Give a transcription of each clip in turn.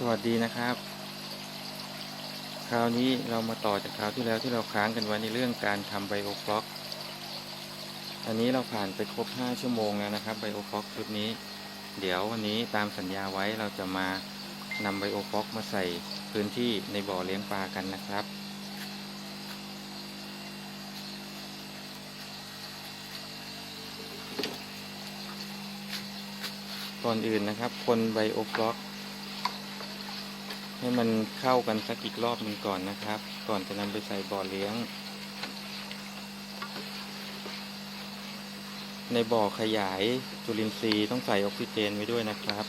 สวัสดีนะครับ คราวนี้เรามาต่อจากคราวที่แล้วที่เราค้างกันไว้ในเรื่องการทำไบโอฟล็อก อันนี้เราผ่านไปครบ 5 ชั่วโมงแล้วนะครับไบโอฟล็อกชุดนี้ เดี๋ยววันนี้ตามสัญญาไว้เราจะมานำไบโอฟล็อกมาใส่พื้นที่ในบ่อเลี้ยงปลากันนะครับก่อนอื่นนะครับ คนไบโอฟล็อก ให้มันเข้ากันสักอีกรอบหนึ่งก่อนนะครับ ก่อนจะนำไปใส่บ่อเลี้ยง ในบ่อขยายจุลินทรีย์ต้องใส่ออกซิเจนไว้ด้วยนะครับ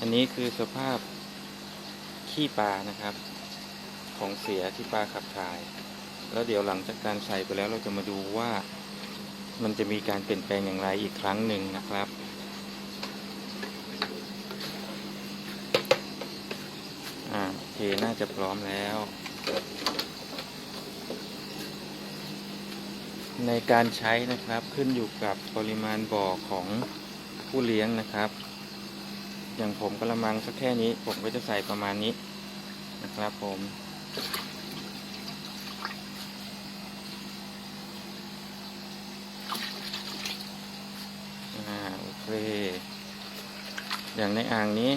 อันนี้คือสภาพขี้ปลานะครับ ของเสียที่ปลาขับถ่าย แล้วเดี๋ยวหลังจากการใส่ไปแล้วเราจะมาดูว่ามันจะมีการเปลี่ยนแปลงอย่างไรอีกครั้งหนึ่งนะครับอ่าโอเคน่าจะพร้อมแล้ว ในการใช้นะครับขึ้นอยู่กับปริมาณบ่อของผู้เลี้ยงนะครับ อย่างผมกระมังสักแค่นี้ผมก็จะใส่ประมาณนี้นะครับผม อ่าโอ เค อย่างในอ่างนี้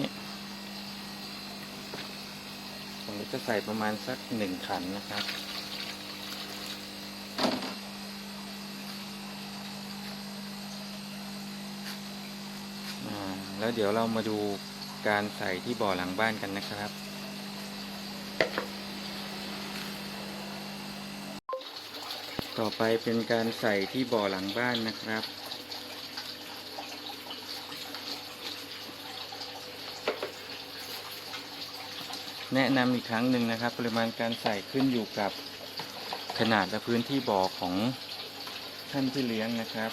ผมจะใส่ประมาณสักหนึ่งขันนะครับอ่าแล้วเดี๋ยวเรามาดูการใส่ที่บ่อหลังบ้านกันนะครับ ต่อไปเป็นการใส่ที่บ่อหลังบ้านนะครับ แนะนำอีกครั้งหนึ่งนะครับ ปริมาณการใส่ขึ้นอยู่กับขนาดและพื้นที่บ่อของท่านที่เลี้ยงนะครับ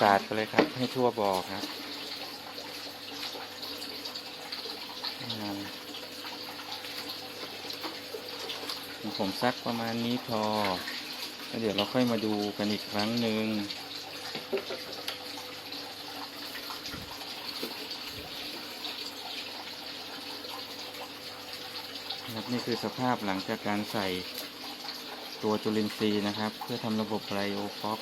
สาดไปเลยครับให้ทั่วบ่อครับผมซักประมาณนี้พอแล้วเดี๋ยวเราค่อยมาดูกันอีกครั้งหนึ่ง นะครับ นี่คือสภาพหลังจากการใส่ตัวจุลินทรีย์นะครับ เพื่อทำระบบไบโอฟ็อก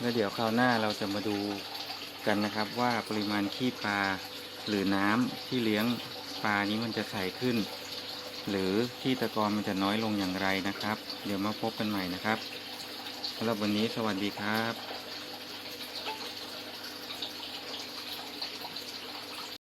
แล้วเดี๋ยวคราวหน้าเราจะมาดูกันนะครับว่าปริมาณขี้ปลาหรือน้ำที่เลี้ยงปลานี้มันจะใสขึ้น หรือที่ตะกอนมันจะน้อยลงอย่างไรนะครับ เดี๋ยวมาพบกันใหม่นะครับสำหรับวันนี้สวัสดีครับ